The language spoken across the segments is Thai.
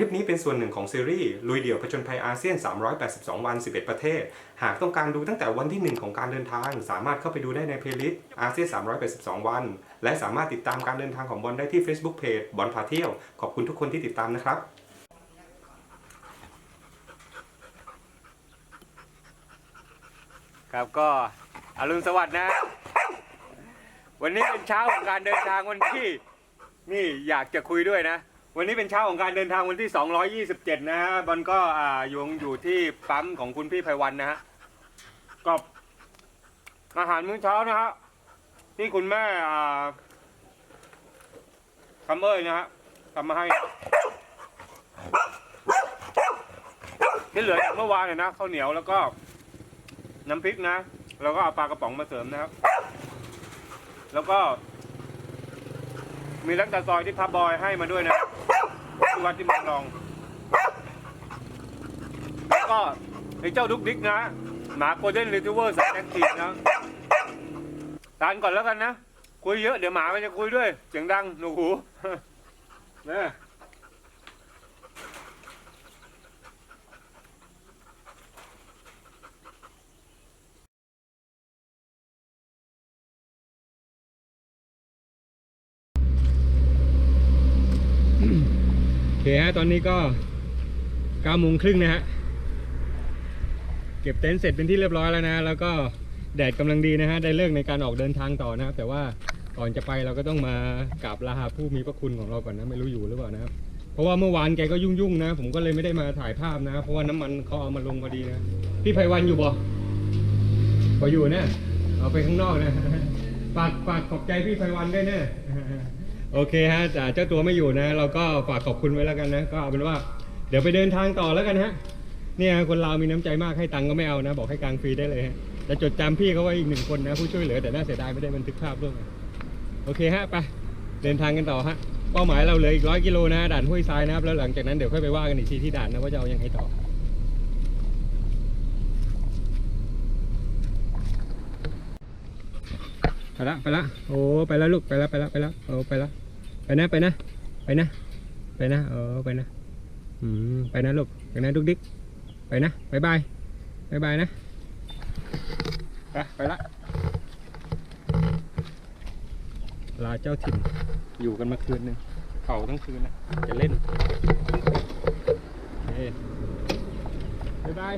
ลิปนี้เป็นส่วนหนึ่งของซีรีส์ลุยเดี่ยวผจญภัยอาเซียน 382 วัน 11 ประเทศ หากต้องการดูตั้งแต่วันที่ 1 ของการเดินทาง สามารถเข้าไปดูได้ในเพลย์ลิสต์อาเซียน 382 วัน และสามารถติดตามการเดินทางของบอลได้ที่ Facebook Page บอลพาเที่ยว ขอบคุณทุกคนที่ติดตามนะครับครับก็อรุณสวัสดิ์นะ วันนี้เป็นเช้าของการเดินทางวันที่ นี่อยากจะคุยด้วยนะ วันนี้เป็นเช้าของการเดินทางวันที่ 227 นะฮะบอลก็อ่าอยู่อยู่ที่ปั๊มของคุณพี่ไพวันนะฮะกับอาหารมื้อเช้านะฮะที่คุณแม่อ่าคำเอ้ยนะฮะทำมาให้ที่เหลือจากเมื่อวานเนี่ยนะข้าวเหนียวแล้วก็น้ำพริกนะแล้วก็เอาปลากระป๋องมาเสริมนะครับ แล้วก็ มีลักตาซอยที่พับบอยให้มาด้วยนะ ที่วัดที่เมืองรอง แล้วก็ไอ้เจ้าดุกดิกนะ หมาโกลเด้นรีทรีเวอร์สายแอนทีนะทานก่อนแล้วกันนะ คุยเยอะเดี๋ยวหมามันจะคุยด้วย เสียงดังหนูหูนะ โอ นี้ก็9โมงครึ่งนะฮะ เก็บเต็นท์เสร็จเป็นที่เรียบร้อยแล้วนะ แล้วก็แดดกำลังดีนะฮะ ได้เลิกในการออกเดินทางต่อนะครับแต่ว่าก่อนจะไปเราก็ต้องมากราบลาผู้มีพระคุณของเราก่อนนะ ไม่รู้อยู่หรือเปล่านะครับ เพราะว่าเมื่อวานแกก็ยุ่งๆนะ ผมก็เลยไม่ได้มาถ่ายภาพนะ เพราะว่าน้ำมันเขาเอามาลงพอดีนะ พี่ไพวันอยู่บ่พออยู่นะ เอาไปข้างนอกนะ ฝากฝากขอบใจพี่ไพวันด้วยนะ โอเคฮะแต่เจ้าตัวไม่อยู่นะ เราก็ฝากขอบคุณไว้แล้วกันนะ ก็เอาเป็นว่า เดี๋ยวไปเดินทางต่อแล้วกันฮะ เนี่ยคนเรามีน้ำใจมากให้ตังค์ก็ไม่เอานะ บอกให้กลางฟรีได้เลยฮะจะจดจำพี่เขาไว้อีกหนึ่งคนนะ ผู้ช่วยเหลือแต่น่าเสียดายไม่ได้บันทึกภาพร่วมกันโอเคฮะไปเดินทางกันต่อฮะเป้าหมายเราเหลืออีกร้อยกิโลนะด่านห้วยทรายนะครับแล้วหลังจากนั้นเดี๋ยวค่อยไปว่ากันอีกทีที่ด่านนะว่าจะเอายังไงต่อ ไป ละไปละโอ้ไปล้วลูกไปละไปละไปละโอ้ไปละไปนะไปนะไปนะไปนะเออไปนะอืมไปนะลูกไปนะดุกดิกไปนะบายบายบายบายนะไปไปละลาเจ้าถิ่นอยู่กันมาคืนหนึ่งเผาทั้งคืนนะจะเล่นเฮ้บายบาย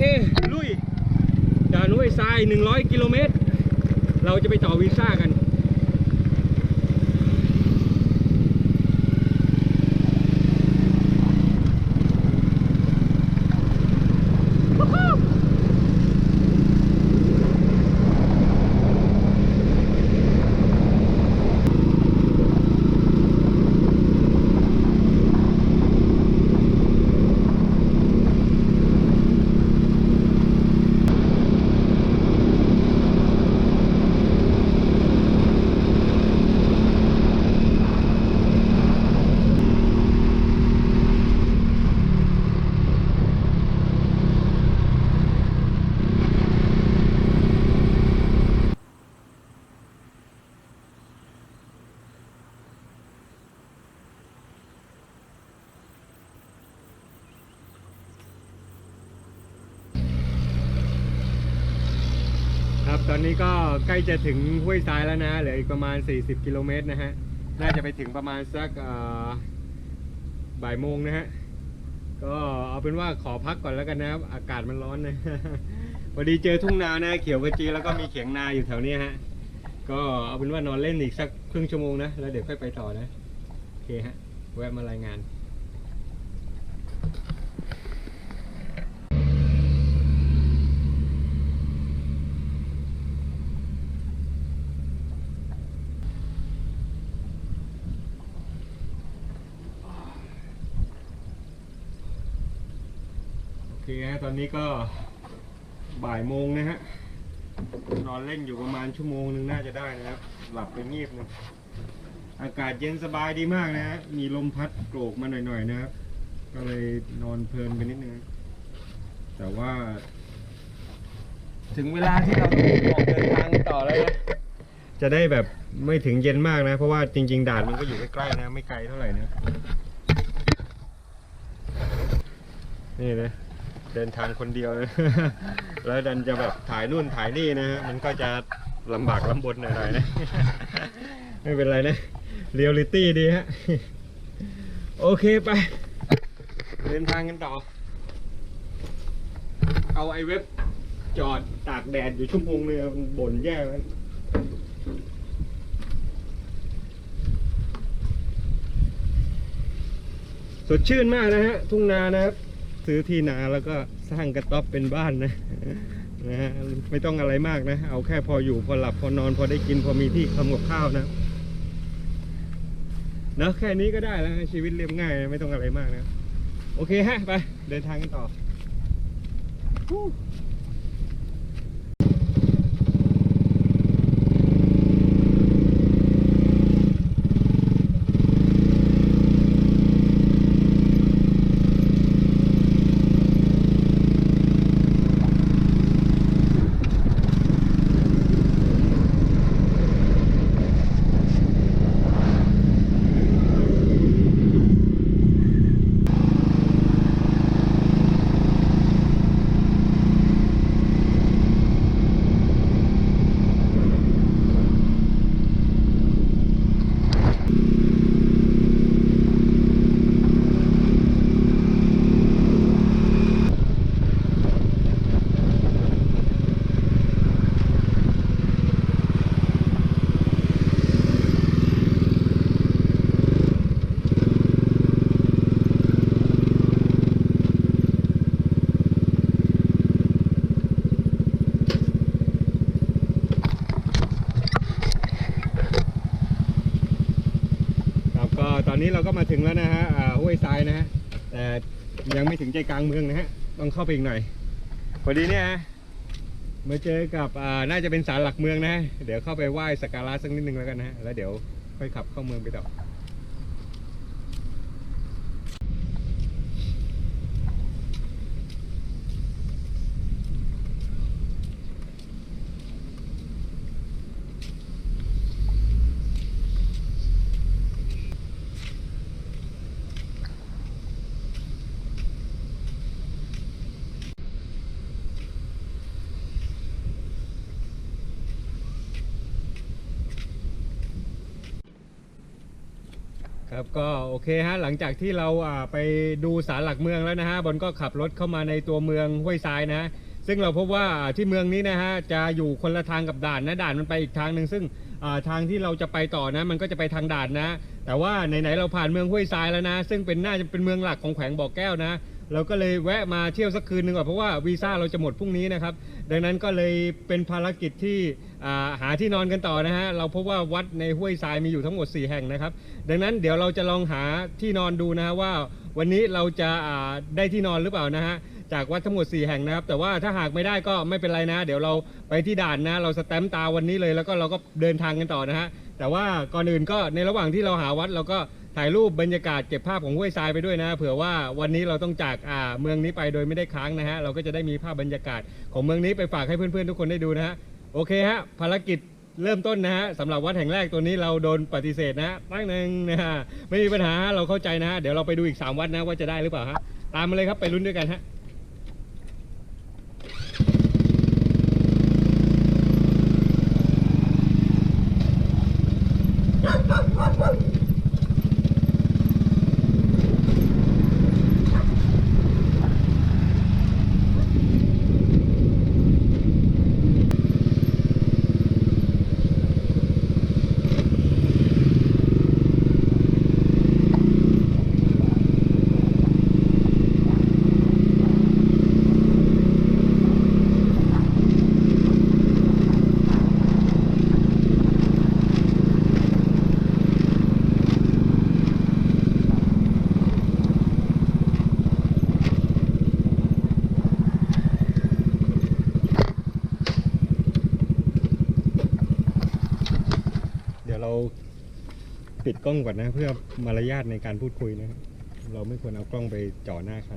เคลุยด่านห้วยทราย 100 กิโลเมตร เราจะไปต่อวีซ่ากัน ตอนนี้ก็ใกล้จะถึงห้วยทรายแล้วนะ เหลืออีกประมาณ 40 กิโลเมตรนะฮะ น่าจะไปถึงประมาณสักบ่ายโมงนะฮะ ก็เอาเป็นว่าขอพักก่อนแล้วกันนะครับ อากาศมันร้อนนะพอดีเจอทุ่งนานะ เขียวกระจีแล้วก็มีเขียงนาอยู่แถวนี้ฮะ ก็เอาเป็นว่านอนเล่นอีกสักครึ่งชั่วโมงนะ แล้วเดี๋ยวค่อยไปต่อนะ โอเคฮะ แวะมารายงาน เคฮะตอนนี้ก็บ่ายโมงนะฮะนอนเล่นอยู่ประมาณชั่วโมงหนึ่งน่าจะได้นะครับ หลับไปงีบหนึงอากาศเย็นสบายดีมากนะฮะมีลมพัดโกรกมาหน่อยๆนะครับ ก็เลยนอนเพลินไปนิดนึงแต่ว่า ถึงเวลาที่เราต้องออกเดินทางต่อแล้วนะจะได้แบบไม่ถึงเย็นมากนะ เพราะว่าจริง ๆ ด่านมันก็อยู่ใกล้ๆนะ ไม่ไกลเท่าไหร่นะนี่นะ เดินทางคนเดียวนะ แล้วดันจะแบบถ่ายนู่นถ่ายนี่นะฮะมันก็จะลำบากลำบนหน่อยๆนะ ไม่เป็นไรนะเรียลลิตี้ดีฮะ โอเคไป เดินทางกันต่อ เอาไอเว็บจอดตากแดดอยู่ชั่วโมงนึงมันบ่นแย่แล้วสดชื่นมากนะฮะ ทุ่งนานะครับ ซื้อที่นาแล้วก็สร้างกระต๊อบเป็นบ้านนะนะฮะไม่ต้องอะไรมากนะ เอาแค่พออยู่พอหลับพอนอน พอได้กินพอมีที่ทำกับข้าวนะเนาะแค่นี้ก็ได้แล้วชีวิตเรียบง่าย ไม่ต้องอะไรมากนะ โอเคฮะ ไป เดินทางกันต่อ อนนี้เราก็มาถึงแล้วนะฮะอ่าห้วยทรายนะฮะแต่ยังไม่ถึงใจกลางเมืองนะฮะต้องเข้าไปอีกหน่อยพอดีเนี่ยมาเจอกับน่าจะเป็นศาลหลักเมืองนะฮะเดี๋ยวเข้าไปไหว้สักการะสักนิดนึงแล้วกันนะฮะแล้วเดี๋ยวค่อยขับเข้าเมืองไปต่อ ครับก็โอเคฮะหลังจากที่เราอ่าไปดูศาลหลักเมืองแล้วนะฮะบอลก็ขับรถเข้ามาในตัวเมืองห้วยทรายนะฮะซึ่งเราพบว่าที่เมืองนี้นะฮะจะอยู่คนละทางกับด่านนะด่านมันไปอีกทางหนึ่งซึ่งอ่าทางที่เราจะไปต่อนะ มันก็จะไปทางด่านนะ แต่ว่าไหนๆเราผ่านเมืองห้วยทรายแล้วนะ ซึ่งเป็นน่าจะเป็นเมืองหลักของแขวงบ่อแก้วนะ เราก็เลยแวะมาเที่ยวสักคืนหนึ่งก่อนเพราะว่าวีซ่าเราจะหมดพรุ่งนี้นะครับ ดังนั้นก็เลยเป็นภารกิจที่หาที่นอนกันต่อนะฮะเราพบว่าวัดในห้วยทรายมีอยู่ทั้งหมด 4 แห่งนะครับ ดังนั้นเดี๋ยวเราจะลองหาที่นอนดูนะฮะว่าวันนี้เราจะาได้ที่นอนหรือเปล่านะฮะจากวัดทั้งหมด 4 แห่งนะครับ แต่ว่าถ้าหากไม่ได้ก็ไม่เป็นไรนะ เดี๋ยวเราไปที่ด่านนะ เราสแตมป์ตาวันนี้เลยแล้วก็เราก็เดินทางกันต่อนะฮะแต่ว่าก่อนอื่นก็ในระหว่างที่เราหาวัดเราก็ ถ่ายรูปบรรยากาศเก็บภาพของห้วยทรายไปด้วยนะ เผื่อว่าวันนี้เราต้องจากอ่าเมืองนี้ไปโดยไม่ได้ค้างนะฮะ เราก็จะได้มีภาพบรรยากาศของเมืองนี้ไปฝากให้เพื่อนๆทุกคนได้ดูนะฮะ โอเคฮะ ภารกิจเริ่มต้นนะฮะสำหรับวัดแห่งแรกตัวนี้เราโดนปฏิเสธนะฮะตั้งหนึ่งนะฮะไม่มีปัญหาเราเข้าใจนะฮะเดี๋ยวเราไปดูอีก 3 วัดนะว่าจะได้หรือเปล่าฮะตามมาเลยครับไปลุ้นด้วยกันฮะ ล้องก่อนนะ เพื่อมารยาทในการพูดคุยนะครับ เราไม่ควรเอากล้องไปจ่อหน้าใคร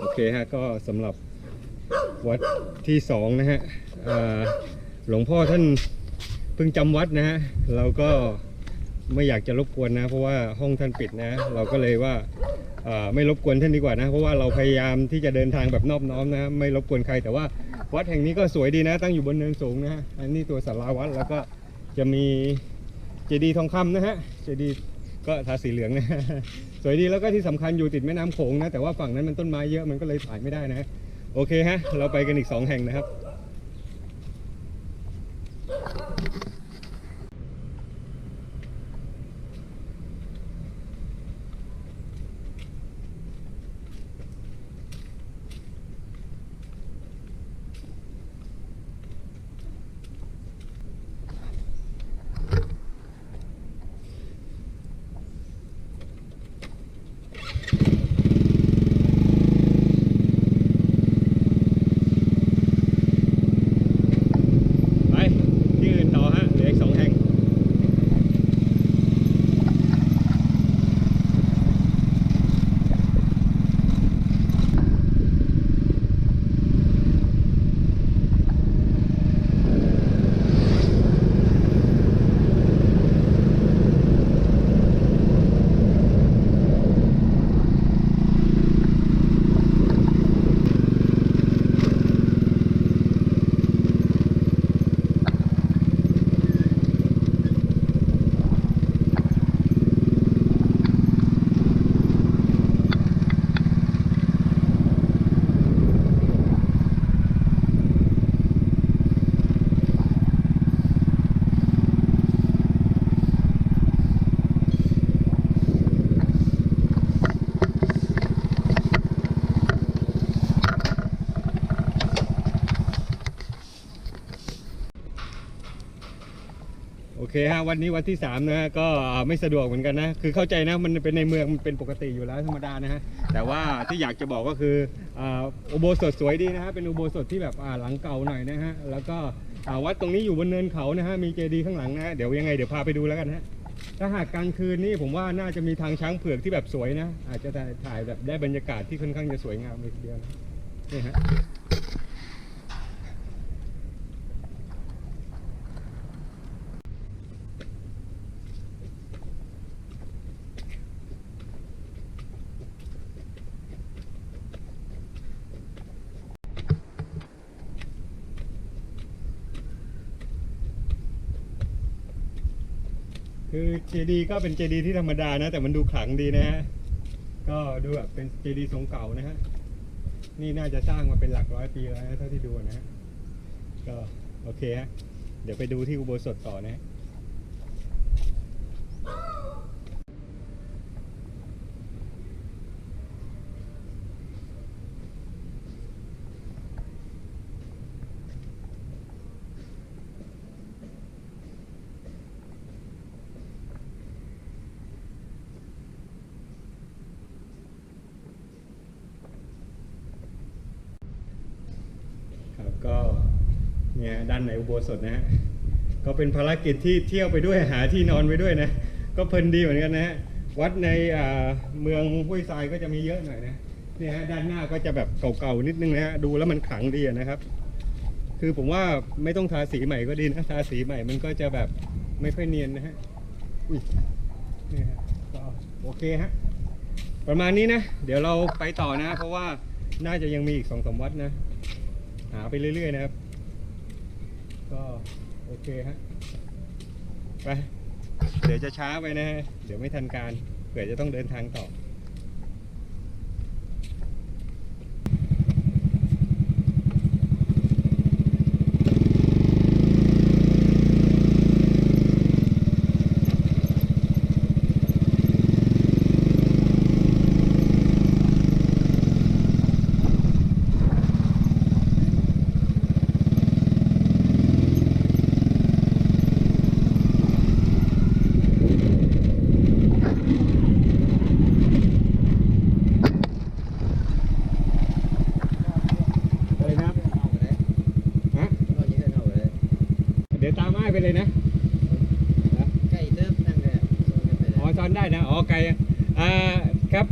โอเคฮะก็สำหรับวัดที่สองนะฮะหลวงพ่อท่านเพิ่งจำวัดนะฮะเราก็ไม่อยากจะรบกวนนะ เพราะว่าห้องท่านปิดนะ เราก็เลยว่าไม่รบกวนท่านดีกว่านะ เพราะว่าเราพยายามที่จะเดินทางแบบนอบน้อมนะ ไม่รบกวนใครแต่ว่า วัดแห่งนี้ก็สวยดีนะ ตั้งอยู่บนเนินสูงนะฮะอันนี้ตัวสาราวัดแล้วก็จะมีเจดีย์ทองคำนะฮะเจดีย์ก็ทาสีเหลืองนะสวยดีแล้วก็ที่สำคัญอยู่ติดแม่น้ำโขงนะแต่ว่าฝั่งนั้นมันต้นไม้เยอะมันก็เลยถ่ายไม่ได้นะ โอเคฮะ เราไปกันอีก 2 แห่งนะครับ ไปที่อื่นต่อฮะเหลืออีกสองแห่ง โอ เคฮะวันนี้วันที่3นะฮะก็ไม่สะดวกเหมือนกันนะคือเข้าใจนะมันเป็นในเมืองมันเป็นปกติอยู่แล้วธรรมดานะฮะแต่ว่าที่อยากจะบอกก็คืออ่าอุโบสถสวยดีนะฮะเป็นอุโบสถที่แบบอ่าหลังเก่าหน่อยนะฮะแล้วก็อ่าวัดตรงนี้อยู่บนเนินเขานะฮะมีเจดีย์ข้างหลังนะฮะเดี๋ยวยังไงเดี๋ยวพาไปดูแล้วกันฮะถ้าหากกลางคืนนี่ผมว่าน่าจะมีทางช้างเผือกที่แบบสวยนะอาจจะถ่ายแบบได้บรรยากาศที่ค่อนข้างจะสวยงามเลยทีเดียวนะนี่ฮะ จดีก็เป็นเจดีที่ธรรมดานะ แต่มันดูขลังดีนะฮะก็ดูแบบเป็นเจดีทรงเก่านะฮะนี่น่าจะสร้างมาเป็นหลักร้อยปีแล้วนะเท่าที่ดูนะฮะก็โอเคฮะเดี๋ยวไปดูที่อุโบสถต่อนะฮะ ครับก็เนี่ยด้านใน อุโบสถนะฮะก็เป็นภารกิจที่เที่ยวไปด้วยหาที่นอนไปด้วยนะ ก็เพลินดีเหมือนกันนะฮะวัดในเมืองห้วยทรายก็จะมีเยอะหน่อยนะเนี่ยฮะด้านหน้าก็จะแบบเก่าๆนิดนึงนะฮะดูแล้วมันขลังดีนะครับ คือผมว่าไม่ต้องทาสีใหม่ก็ดีนะทาสีใหม่มันก็จะแบบไม่ค่อยเนียนนะฮะอุ้ยนี่ฮะก็โอเคฮะประมาณนี้นะ เดี๋ยวเราไปต่อนะ เพราะว่าน่าจะยังมีอีกสองสามวัดนะ หาไปเรื่อยๆนะครับ ก็โอเคฮะไปเดี๋ยวจะช้าไปนะฮะเดี๋ยวไม่ทันการเผื่อจะต้องเดินทางต่อ อะไรนะครับฮะ เดี๋ยวตามอ้ายไปเลยนะ อ๋อซ้อน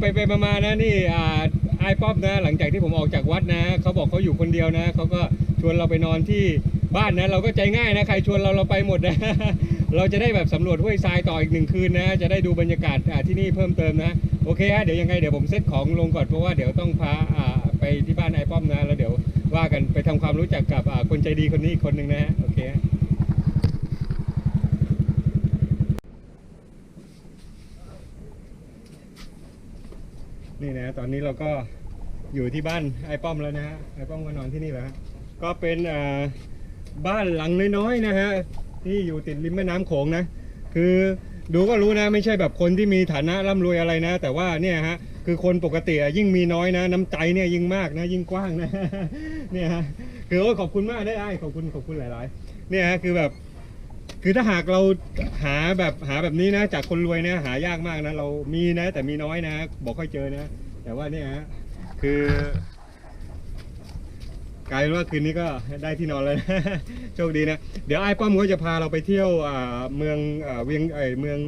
ไปไปมาๆนะนี่อ่าไอ้ป๊อบนะ หลังจากที่ผมออกจากวัดนะเขาบอกเขาอยู่คนเดียวนะเขาก็ชวนเราไปนอนที่บ้านนะ เราก็ใจง่ายนะ ใครชวนเราเราไปหมดนะ เราจะได้แบบสำรวจห้วยทรายต่ออีกหนึ่งคืนนะ จะได้ดูบรรยากาศอ่าที่นี่เพิ่มเติมนะ โอเคฮะเดี๋ยวยังไงเดี๋ยวผมเซตของลงก่อนเพราะว่าเดี๋ยวต้องพาอ่าไปที่บ้านไอ้ป้อมนะแล้วเดี๋ยวว่ากันไปทำความรู้จักกับอ่าคนใจดีคนนี้อีกคนหนึ่งนะฮะโอเคฮะ นี่นะ ตอนนี้เราก็อยู่ที่บ้านไอ้ป้อมแล้วนะฮะไอ้ป้อมก็นอนที่นี่แหละฮะก็เป็นบ้านหลังน้อยๆนะฮะที่อยู่ติดริมแม่น้ำโขงนะ คือดูก็รู้นะไม่ใช่แบบคนที่มีฐานะร่ำรวยอะไรนะ แต่ว่าเนี่ยฮะคือคนปกติยิ่งมีน้อยนะ น้ำใจเนี่ยยิ่งมากนะยิ่งกว้างนะเนี่ยฮะคือโอ้ขอบคุณมากได้ไอ้ขอบคุณขอบคุณหลาย ๆ เนี่ยฮะคือแบบ คือถ้าหากเราหาแบบหาแบบนี้นะ จากคนรวยนะหายากมากนะ เรามีนะ แต่มีน้อยนะ บอกค่อยเจอนะ แต่ว่าเนี่ยฮะคือกลายเป็นว่าคืนนี้ก็ได้ที่นอนแล้วนะโชคดีนะ เดี๋ยวไอ้ป้อมก็จะพาเราไปเที่ยวเมืองเวียงเอเมือง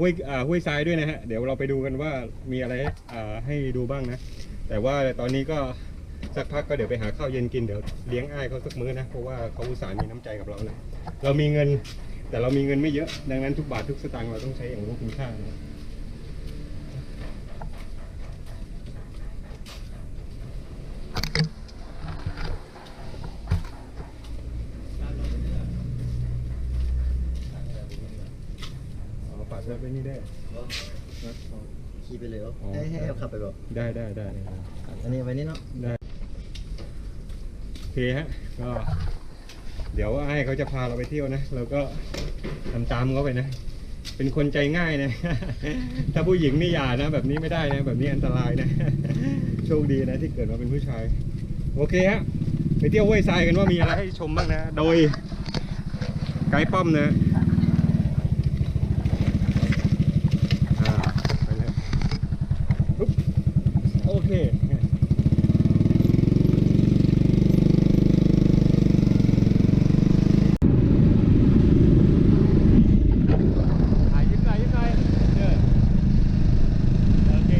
ห้วยห้วยทรายด้วยนะฮะเดี๋ยวเราไปดูกันว่ามีอะไรให้ดูบ้างนะ แต่ว่าตอนนี้ก็ สักพักก็เดี๋ยวไปหาข้าวเย็นกินเดี๋ยวเลี้ยงไอ้ายเขาสักมื้อนะเพราะว่าเขาอุตส่าห์มีน้ำใจกับเรานะเรามีเงิน แต่เรามีเงินไม่เยอะ ดังนั้นทุกบาททุกสตางค์เราต้องใช้อย่างรู้คุณค่านะอ๋อฝากเธอไปนี่ได้นะอ๋อขี่ไปเลยเหรออ๋อให้ให้เอาขับไปก่อนได้ได้ได้ได้อันนี้ไว้นี่เนาะได้โอ เคฮะก็เดี๋ยวไอ้เขาจะพาเราไปเที่ยวนะเราก็ทำตามเขาไปนะ เป็นคนใจง่ายนะ ถ้าผู้หญิงนี่อย่านะ แบบนี้ไม่ได้นะ แบบนี้อันตรายนะ โชคดีนะที่เกิดมาเป็นผู้ชาย โอเคฮะไปเที่ยวห้วยทรายกันว่ามีอะไรให้ชมบ้างนะ โดยไกด์ป้อมนะอ่าไปเลยโอเค ถ่ายยิ้มหน่อยยิ้มหน่อยเออโอเค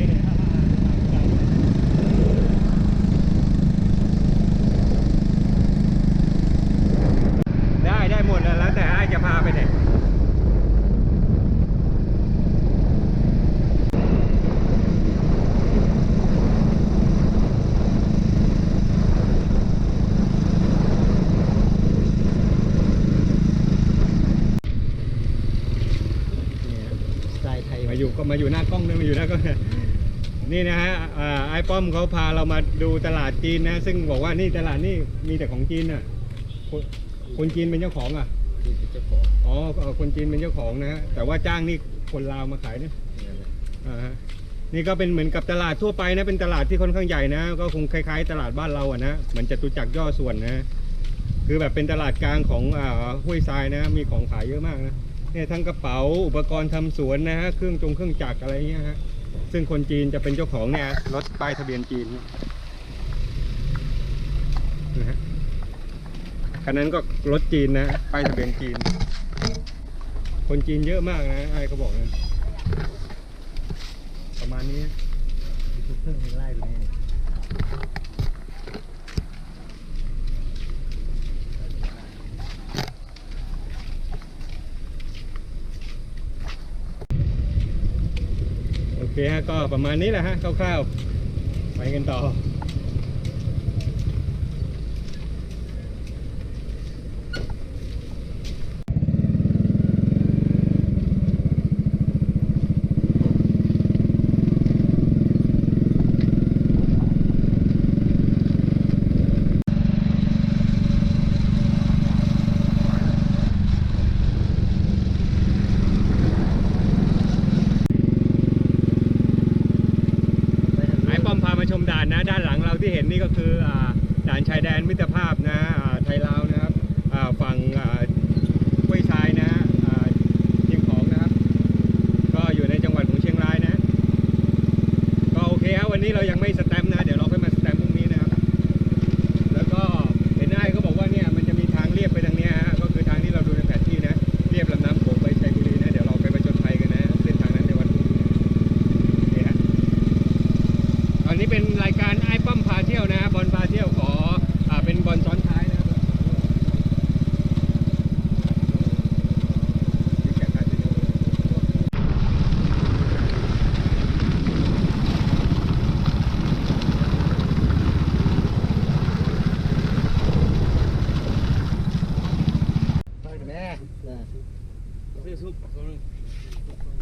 ได้ได้หมดแล้วแล้วแต่ไอ้ายจะพาไปไหนเนี่ย สไตล์ไทย มาอยู่ก็มาอยู่หน้ากล้องด้วยมาอยู่หน้ากล้องนี่นะฮะอ่าไอ้ป้อมเขาพาเรามาดูตลาดจีนนะ ซึ่งบอกว่านี่ตลาดนี่มีแต่ของจีนน่ะคนคนจีนเป็นเจ้าของอะที่เป็นเจ้าของอ๋อเอ่อคนจีนเป็นเจ้าของนะฮะแต่ว่าจ้างนี่คนลาวมาขายเนี่ยเนี่ยนะอ่าฮะนี่ก็เป็นเหมือนกับตลาดทั่วไปนะเป็นตลาดที่ค่อนข้างใหญ่นะ ก็คงคล้าย ๆ ตลาดบ้านเราอะนะเหมือนจตุจักรย่อส่วนนะ คือแบบเป็นตลาดกลางของอ่าห้วยทรายนะ มีของขายเยอะมากนะ เนี่ยทั้งกระเป๋าอุปกรณ์ทำสวนนะฮะเครื่องจงเครื่องจักรอะไรเงี้ยฮะซึ่งคนจีนจะเป็นเจ้าของเนี่ยรถป้ายทะเบียนจีนนะฮะคันนั้นก็รถจีนนะป้ายทะเบียนจีน คนจีนเยอะมากนะไอ้เขาบอกนะประมาณนี้ทุกเครื่องมีไล่ไปนี่ เคฮะก็ประมาณนี้แหละฮะคร่าวๆไปกันต่อ ไปทาง ไอ้ป้อมพามาชมด่านนะ ด้านหลังเราที่เห็นนี่ก็คืออ่าด่านชายแดนมิตรภาพนะอ่าไทยลาวนะครับอ่าฝั่งอ่าห้วยทรายนะอ่าเชียงของนะครับ ก็อยู่ในจังหวัดของเชียงรายนะ ก็โอเคครับวันนี้เรายังไม่สแตมป์นะ เดี๋ยวเราค่อยมาสแตมป์พรุ่งนี้นะครับ แล้วก็เห็นไอ้ก็บอกว่าเนี่ยมันจะมีทางเรียบไปทางเนี้ยฮะก็คือทางที่เราดูในแผนที่นะเรียบลำน้ำโขงไปชัยบุรีนะเดี๋ยวเราไปประจนภัยกันนะเส้นทางนั้นในวันพรุ่งนี้นะโอเคฮะตอนนี้เป็นรายการ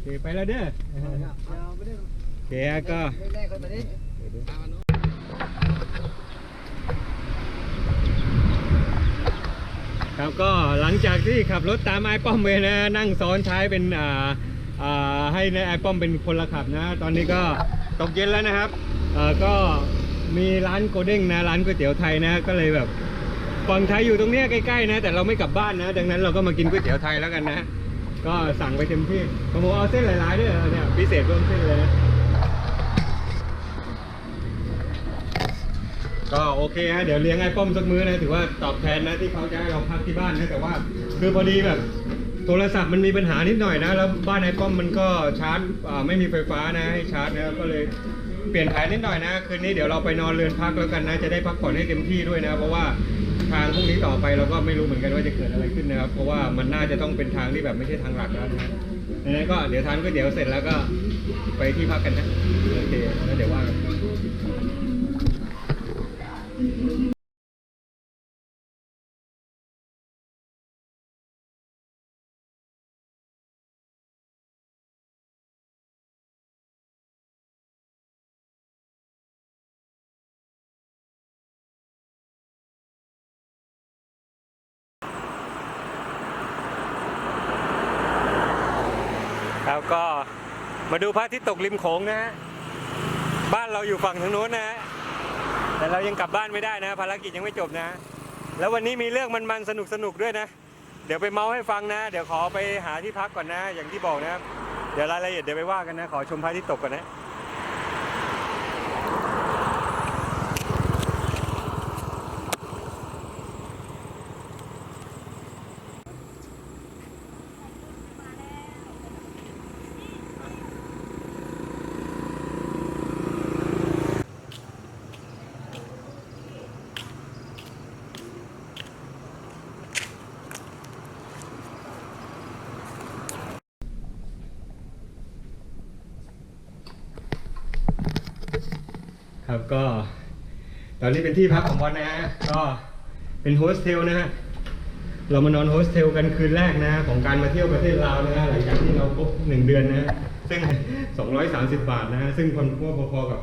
เคไป แล้วเด้อเคฮะก็คนมาดิครับก็หลังจากที่ขับรถตามไอ้ป้อมไปนะนั่งซ้อนท้ายเป็นอ่าอ่าให้นายไอ้ป้อมเป็นคนละขับนะ ตอนนี้ก็ตกเย็นแล้วนะครับเอ่อก็มีร้านโกเด้งนะร้านก๋วยเตี๋ยวไทยนะก็เลยแบบฝั่งไทยอยู่ตรงเนี้ยใกล้ๆนะ แต่เราไม่กลับบ้านนะ ดังนั้นเราก็มากินก๋วยเตี๋ยวไทยแล้วกันนะ ก็สั่งไปเต็มที่ผมเอาเส้นหลายๆด้วยเนี่ยพิเศษร่วมเส้นเลยนะก็โอเคฮะเดี๋ยวเลี้ยงไอ้ป้อมสักมื้อนะถือว่าตอบแทนนะที่เขาจะให้เราพักที่บ้านนะแต่ว่า คือพอดีแบบ โทรศัพท์มันมีปัญหานิดหน่อยนะแล้วบ้านไอ้ป้อมมันก็ชาร์จไม่มีไฟฟ้านะให้ชาร์จนะก็เลยเปลี่ยนแผนนิดหน่อยนะคืนนี้เดี๋ยวเราไปนอนเรือนพักแล้วกันนะจะได้พักผ่อนให้เต็มที่ด้วยนะ เพราะว่า ทางพวกนี้ต่อไปเราก็ไม่รู้เหมือนกันว่าจะเกิดอะไรขึ้นนะครับ เพราะว่ามันน่าจะต้องเป็นทางที่แบบไม่ใช่ทางหลักแล้วนะดังนั้นก็เดี๋ยวทานก๋วยเตี๋ยวเสร็จแล้วก็ไปที่พักกันนะ โอเค แล้วเดี๋ยวว่ากัน ก็มาดูพระอาทิตย์ตกริมโขงนะฮะบ้านเราอยู่ฝั่งทางโน้นนะฮะแต่เรายังกลับบ้านไม่ได้นะภารกิจยังไม่จบนะ แล้ววันนี้มีเรื่องมันๆสนุกสนุกด้วยนะ เดี๋ยวไปเมาให้ฟังนะ เดี๋ยวขอไปหาที่พักก่อนนะ อย่างที่บอกนะ เดี๋ยวรายละเอียดเดี๋ยวไปว่ากันนะ ขอชมพระอาทิตย์ตกก่อนนะ ก็ ตอนนี้เป็นที่พักของบอลนะฮะก็เป็นโฮสเทลนะฮะเรามานอนโฮสเทลกันคืนแรกนะของการมาเที่ยวประเทศลาวนะฮะหลังจากที่เราครบหนึ่งเดือนนะซึ่ง 230 บาทนะฮะซึ่งคนพวกพอๆกับ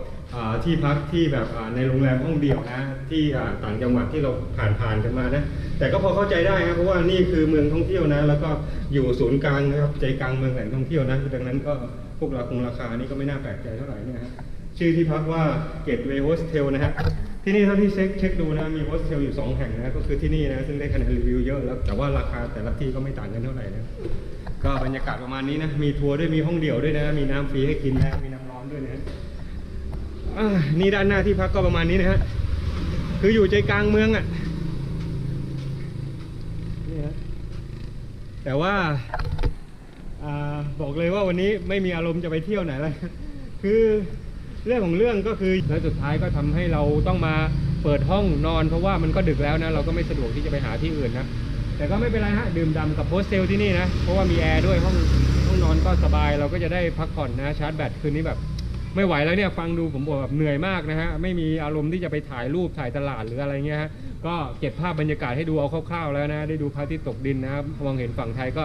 ที่พักที่แบบในโรงแรมห้องเดี่ยวนะที่ต่างจังหวัดที่เราผ่านผ่านๆกันมานะแต่ก็พอเข้าใจได้ครับเพราะว่านี่คือเมืองท่องเที่ยวนะ แล้วก็อยู่ศูนย์กลางนะครับใจกลางเมืองแหล่งท่องเที่ยวนะดังนั้นก็พวกเราคงราคานี่ก็ไม่น่าแปลกใจเท่าไหร่เนี่ยฮะ ชื่อที่พักว่าเกตเวย์โฮสเทลนะฮะที่นี่เท่าที่เช็คเช็คดูนะมีโฮสเทลอยู่ 2 แห่งนะก็คือที่นี่นะซึ่งได้คะแนนรีวิวเยอะแล้วแต่ว่าราคาแต่ละที่ก็ไม่ต่างกันเท่าไหร่นะก็บรรยากาศประมาณนี้นะมีทัวร์ด้วยมีห้องเดี่ยวด้วยนะ มีน้ำฟรีให้กินนะมีน้ำร้อนด้วยนะนี่ด้านหน้าที่พักก็ประมาณนี้นะฮะคืออยู่ใจกลางเมืองอะนี่ฮะแต่ว่าอ่าบอกเลยว่าวันนี้ไม่มีอารมณ์จะไปเที่ยวไหนเลยคือ เรื่องของเรื่องก็คือแล้วสุดท้ายก็ทำให้เราต้องมาเปิดห้องนอนเพราะว่ามันก็ดึกแล้วนะ เราก็ไม่สะดวกที่จะไปหาที่อื่นนะ แต่ก็ไม่เป็นไรฮะดื่มด่ำกับโฮสเทลที่นี่นะ เพราะว่ามีแอร์ด้วยห้องห้องนอนก็สบายเราก็จะได้พักผ่อนนะชาร์จแบตคืนนี้แบบไม่ไหวแล้วเนี่ยฟังดูผมบอกแบบเหนื่อยมากนะฮะไม่มีอารมณ์ที่จะไปถ่ายรูปถ่ายตลาดหรืออะไรเงี้ยฮะก็เก็บภาพบรรยากาศให้ดูเอาคร่าวๆแล้วนะ ได้ดูพระอาทิตย์ตกดินนะครับมองเห็นฝั่งไทยก็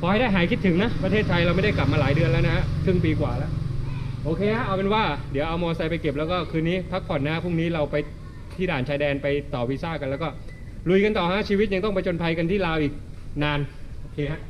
ขอให้ได้หายคิดถึงนะ ประเทศไทยเราไม่ได้กลับมาหลายเดือนแล้วนะฮะครึ่งปีกว่าแล้ว โอเคฮะเอาเป็นว่าเดี๋ยวเอามอเตอร์ไซค์ไปเก็บแล้วก็คืนนี้พักผ่อนนะพรุ่งนี้เราไปที่ด่านชายแดนไปต่อวีซ่ากันแล้วก็ลุยกันต่อฮะชีวิตยังต้องไปจนภัยกันที่ลาวอีกนานโอเคฮะ